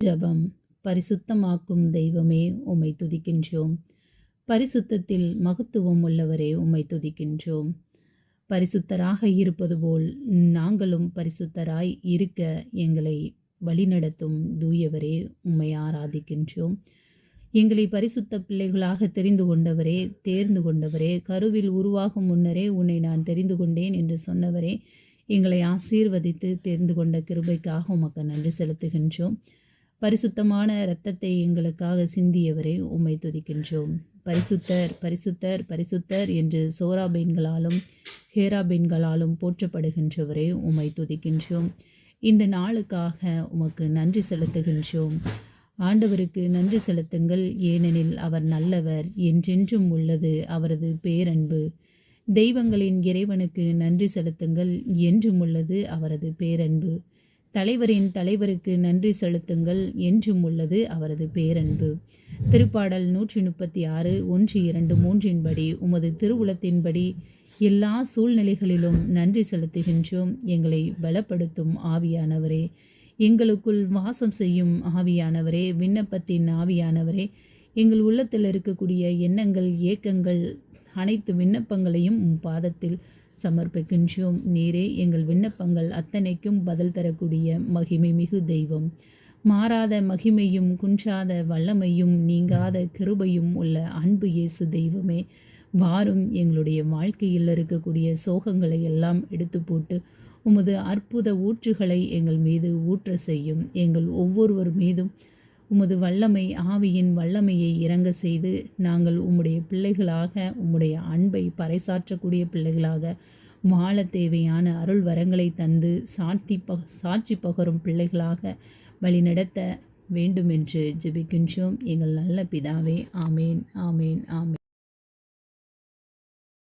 ஜபம் பரிசுத்தமாக்கும் தெய்வமே உம்மை துதிக்கின்றோம். பரிசுத்தத்தில் மகத்துவம் உள்ளவரே உம்மை துதிக்கின்றோம். பரிசுத்தராக இருப்பது போல் நாங்களும் பரிசுத்தராய் இருக்க எங்களை வழிநடத்தும் தூயவரே உம்மை ஆராதிக்கின்றோம். எங்களை பரிசுத்த பிள்ளைகளாக தெரிந்து கொண்டவரே தேர்ந்து கொண்டவரே கருவில் உருவாகும் முன்னரே உன்னை நான் தெரிந்து கொண்டேன் என்று சொன்னவரே எங்களை ஆசீர்வதித்து தேர்ந்து கொண்ட கிருபைக்காக உமக்கு நன்றி செலுத்துகின்றோம். பரிசுத்தமான இரத்தத்தை எங்களுக்காக சிந்தியவரை உம்மை துதிக்கின்றோம். பரிசுத்தர் பரிசுத்தர் பரிசுத்தர் என்று சோராபெண்களாலும் ஹேராபெண்களாலும் போற்றப்படுகின்றவரே உம்மை துதிக்கின்றோம். இந்த நாளுக்காக உமக்கு நன்றி செலுத்துகின்றோம். ஆண்டவருக்கு நன்றி செலுத்துங்கள். ஏனெனில் அவர் நல்லவர் என்றென்றும் உள்ளது அவரது பேரன்பு. தெய்வங்களின் இறைவனுக்கு நன்றி செலுத்துங்கள். என்றும் உள்ளது அவரது பேரன்பு. தலைவரின் தலைவருக்கு நன்றி செலுத்துங்கள் என்றும் உள்ளது அவரது பேரன்பு. திருப்பாடல் நூற்றி முப்பத்தி ஆறு ஒன்று இரண்டு மூன்றின்படி உமது திருவுளத்தின்படி எல்லா சூழ்நிலைகளிலும் நன்றி செலுத்துகின்றோம். எங்களை பலப்படுத்தும் ஆவியானவரே. எங்களுக்குள் வாசம் செய்யும் ஆவியானவரே. விண்ணப்பத்தின் ஆவியானவரே. எங்கள் உள்ளத்தில் இருக்கக்கூடிய எண்ணங்கள் ஏக்கங்கள் அனைத்து விண்ணப்பங்களையும் உம் பாதத்தில் சமர்ப்பிக்கின்றோம். நீரே எங்கள் விண்ணப்பங்கள் அத்தனைக்கும் பதில் தரக்கூடிய மகிமை மிகு தெய்வம். மாறாத மகிமையும் குன்றாத வல்லமையும் நீங்காத கிருபையும் உள்ள அன்பு இயேசு தெய்வமே வாரும் எங்களுடைய வாழ்க்கையில் இருக்கக்கூடிய சோகங்களை எல்லாம் எடுத்து போட்டு உமது அற்புத ஊற்றுகளை எங்கள் மீது ஊற்ற செய்யும். எங்கள் ஒவ்வொருவர் மீதும் உமது வல்லமை ஆவியின் வல்லமையை இறங்க செய்து நாங்கள் உம்முடைய பிள்ளைகளாக உம்முடைய அன்பை பறைசாற்றக்கூடிய பிள்ளைகளாக வாழ தேவையான அருள் வரங்களை தந்து சாட்சி பக சாட்சி பகரும் பிள்ளைகளாக வழிநடத்த வேண்டும் என்று ஜெபிக்கின்றோம். எங்கள் நல்ல பிதாவே ஆமேன் ஆமேன் ஆமேன்.